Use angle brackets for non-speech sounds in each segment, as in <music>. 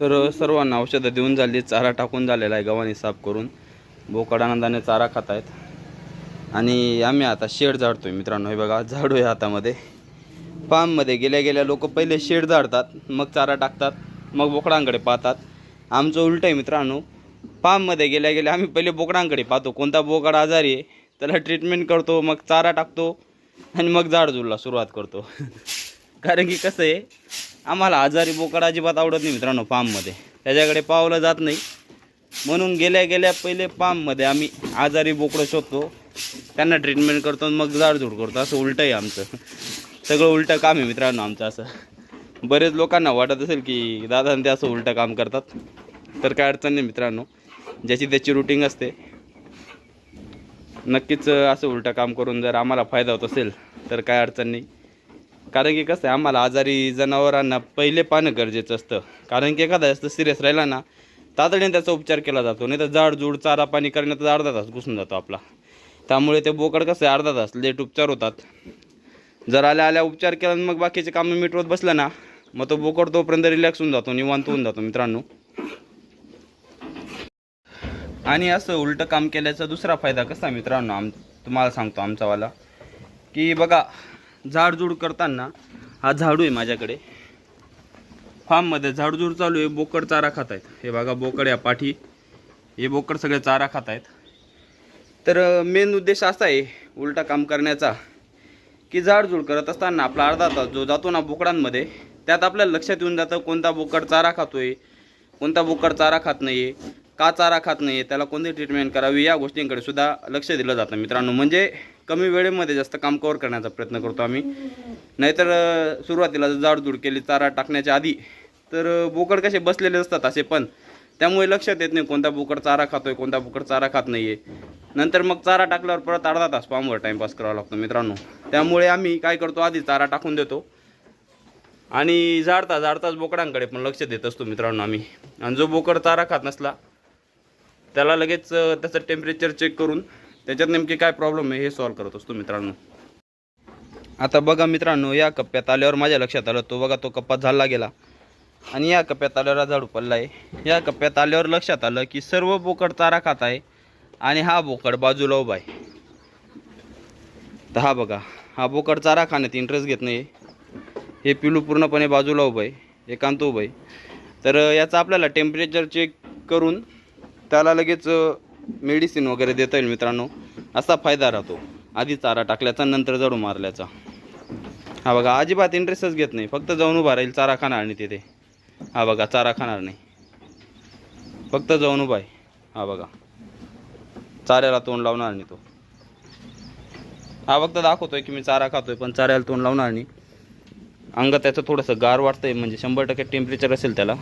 तर सर्वांना औषधं देऊन झाली चारा टाकून झालेला आहे गव्हाणी साफ करून. बोकड आनंदाने चारा खात आहेत आणि आम्ही आता शेड झाडतोय मित्रांनो हे बघा झाडू आहे हातामध्ये. फार्ममध्ये गेल्या गेल्या लोक पहिले शेड झाडतात मग चारा टाकतात मग बोकडांकडे पाहतात. आमचं उलटं आहे मित्रांनो फार्ममध्ये गेल्या गेल्या आम्ही पहिले बोकडांकडे पाहतो. कोणता बोकड आजारी आहे त्याला ट्रीटमेंट करतो मग चारा टाकतो आणि मग झाड झुडला सुरुवात करतो. <laughs> कारण की कसं आहे आम्हाला आजारी बोकड अजिबात आवडत नाही मित्रांनो फार्ममध्ये. त्याच्याकडे पावलं जात नाही. म्हणून गेल्या गेल्या पहिले फार्ममध्ये आम्ही आजारी बोकडं शोधतो. त्यांना ट्रीटमेंट करतो आणि मग जाडझूड करतो. असं उलटं आहे आमचं. सगळं उलटं काम आहे मित्रांनो आमचं असं. बरेच लोकांना वाटत असेल की दादा ते असं उलटं काम करतात. तर काय अडचण नाही मित्रांनो. ज्याची त्याची रुटीन असते. नक्कीच असं उलटं काम करून जर आम्हाला फायदा होत असेल तर काय अडचण नाही. कारण की कसं आहे आम्हाला आजारी जनावरांना पहिले पाहणं गरजेचं असतं. कारण की एखादा जास्त सिरियस राहिला ना तातडीने त्याचा उपचार केला जातो. नाही तर जाडजूड चारा पाणी करण्यात अर्धा तास घुसून जातो आपला. त्यामुळे ते बोकड कसं आहे अर्धा तास लेट उपचार होतात. जर आल्या आल्या उपचार केला मग बाकीचे कामं मिटवत बसलं ना मग तो बोकड तोपर्यंत रिलॅक्स होऊन जातो निवांत होऊन जातो मित्रांनो. आणि असं उलटं काम केल्याचा दुसरा फायदा कसा मित्रांनो आम तुम्हाला सांगतो आमचावाला की बघा झाडझूड करताना हा झाडू आहे माझ्याकडे. फार्ममध्ये झाडझूड चालू आहे बोकड चारा खात आहेत हे बघा बोकड या पाठी. हे बोकड सगळे चारा खात आहेत तर मेन उद्देश असा आहे उलटा काम करण्याचा की झाडझूड करत असताना आपला अर्धा तास जो जातो ना बोकडांमध्ये त्यात आपल्याला लक्षात येऊन जातं कोणता बोकड चारा खातोय कोणता बोकड चारा खात नाही आहे का चारा खात नाही आहे त्याला कोणती ट्रीटमेंट करावी या गोष्टींकडे सुद्धा लक्ष दिलं जातं मित्रांनो. म्हणजे कमी वेळेमध्ये जास्त काम कवर करण्याचा प्रयत्न करतो आम्ही. नाहीतर सुरुवातीला जर जाडजूड केली चारा टाकण्याच्या आधी तर बोकड कसे बसलेले असतात असे पण. त्यामुळे लक्षात येत नाही कोणता बोकड चारा खातोय कोणता बोकड चारा खात नाही आहे नंतर मग चारा टाकल्यावर परत अर्धा तास पामवर टाईमपास करावा लागतो मित्रांनो. त्यामुळे आम्ही काय करतो आधी चारा टाकून देतो. आणि जाडता जाडताच बोकडांकडे पण लक्ष देत असतो मित्रांनो आम्ही. आणि जो बोकड चारा खात नसला त्याला लगेच त्याचं टेम्परेचर चेक करून त्याच्यात नेमकी काय प्रॉब्लेम आहे हे सॉल्व करत असतो मित्रांनो. आता बघा मित्रांनो या कप्प्यात आल्यावर माझ्या लक्षात आलं तो बघा तो कप्पा झाला गेला. आणि या कप्प्यात आल्यावर झाडू पडला आहे या कप्प्यात आल्यावर लक्षात आलं की सर्व बोकड चारा खात आहे आणि हा बोकड बाजूला उभा आहे. तर हा बघा हा बोकड चारा खाण्यात इंटरेस्ट घेत नाही. हे पिलू पूर्णपणे बाजूला उभं आहे एकांत उभं आहे. तर याचा याचं आपल्याला टेम्परेचर चेक करून त्याला लगेच मेडिसिन वगैरे देता येईल मित्रांनो. असा फायदा राहतो. आधी चारा टाकल्याचा नंतर जडू मारल्याचा. हा बघा अजिबात इंटरेस्टच घेत नाही. फक्त जाऊन उभा राहील चारा खाणार नाही तिथे. हा बघा चारा खाणार नाही. फक्त जाऊन उभा आहे. हा बघा. चाऱ्याला तोंड लावणार नाही तो. हा फक्त दाखवतोय की मी चारा खातोय पण चाऱ्याला तोंड लावणार नाही. अंग त्याचं थोडंसं गार वाटतंय म्हणजे शंभर टक्के टेम्परेचर असेल त्याला.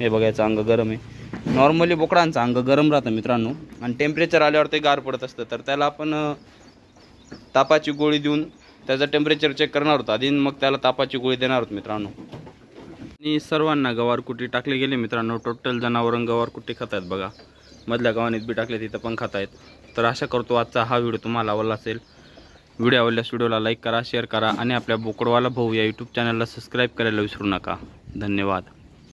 हे बघायचं अंग गरम आहे. नॉर्मली बोकडांचं अंग गरम राहतं मित्रांनो. आणि टेम्परेचर आल्यावर ते गार पडत असतं. तर त्याला आपण तापाची गोळी देऊन त्याचं टेम्परेचर चेक करणार होतो. आधी मग त्याला तापाची गोळी देणार होतो मित्रांनो. आणि सर्वांना गवारकुटी टाकले गेले मित्रांनो. टोटल जनावरं गवारकुटी खात आहेत बघा. मधल्या गावानेच बी टाकले तिथं पण खात आहेत तर आशा करतो आजचा हा व्हिडिओ तुम्हाला आवडला असेल. व्हिडिओ आवडल्यास व्हिडिओला लाईक करा शेअर करा आणि आपल्या बोकडवाला भाऊ या यूट्यूब चॅनलला सबस्क्राईब करायला विसरू नका. धन्यवाद.